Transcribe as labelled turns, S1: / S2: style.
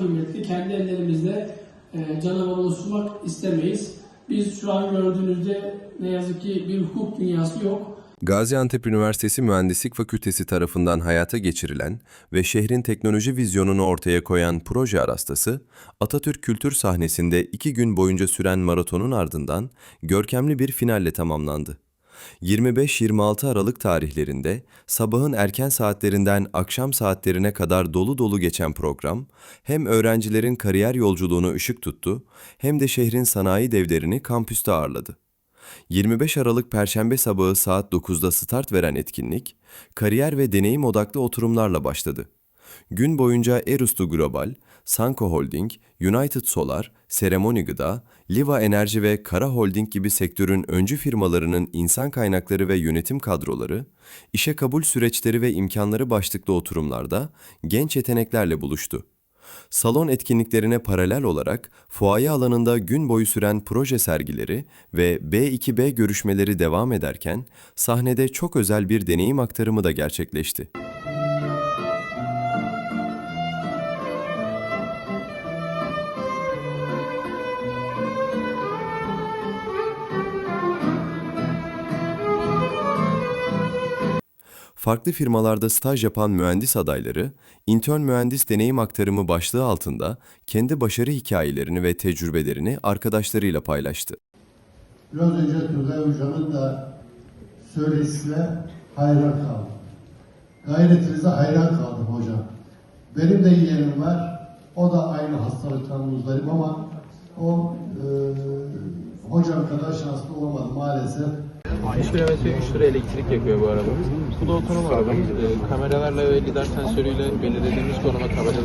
S1: kıymetli. Kendi ellerimizle e, canavar oluşturmak istemeyiz. Biz şu an gördüğünüzde ne yazık ki bir hukuk dünyası yok.
S2: Gaziantep Üniversitesi Mühendislik Fakültesi tarafından hayata geçirilen ve şehrin teknoloji vizyonunu ortaya koyan proje arastası, Atatürk Kültür sahnesinde iki gün boyunca süren maratonun ardından görkemli bir finalle tamamlandı. 25-26 Aralık tarihlerinde sabahın erken saatlerinden akşam saatlerine kadar dolu dolu geçen program, hem öğrencilerin kariyer yolculuğunu ışık tuttu, hem de şehrin sanayi devlerini kampüste ağırladı. 25 Aralık Perşembe sabahı saat 9'da start veren etkinlik, kariyer ve deneyim odaklı oturumlarla başladı. Gün boyunca Erustu Global, Sanko Holding, United Solar, Seremoni Gıda, Liva Enerji ve Kara Holding gibi sektörün öncü firmalarının insan kaynakları ve yönetim kadroları, işe kabul süreçleri ve imkanları başlıklı oturumlarda genç yeteneklerle buluştu. Salon etkinliklerine paralel olarak fuaye alanında gün boyu süren proje sergileri ve B2B görüşmeleri devam ederken sahnede çok özel bir deneyim aktarımı da gerçekleşti. Farklı firmalarda staj yapan mühendis adayları, intern mühendis deneyim aktarımı başlığı altında kendi başarı hikayelerini ve tecrübelerini arkadaşlarıyla paylaştı.
S3: Biraz önce Turgay Hocam'ın da söyleşisine hayran kaldım. Gayretinize hayran kaldım hocam. Benim de yeğenim var. O da aynı hastalıktan muzdarip ama o e, hocam kadar şanslı olamadı maalesef.
S4: 3 kilometre 3 lira elektrik yakıyor bu arabamız. Bu da otonom arabamız. Ee, kameralarla ve lidar sensörüyle belirlediğimiz konuma tabelalar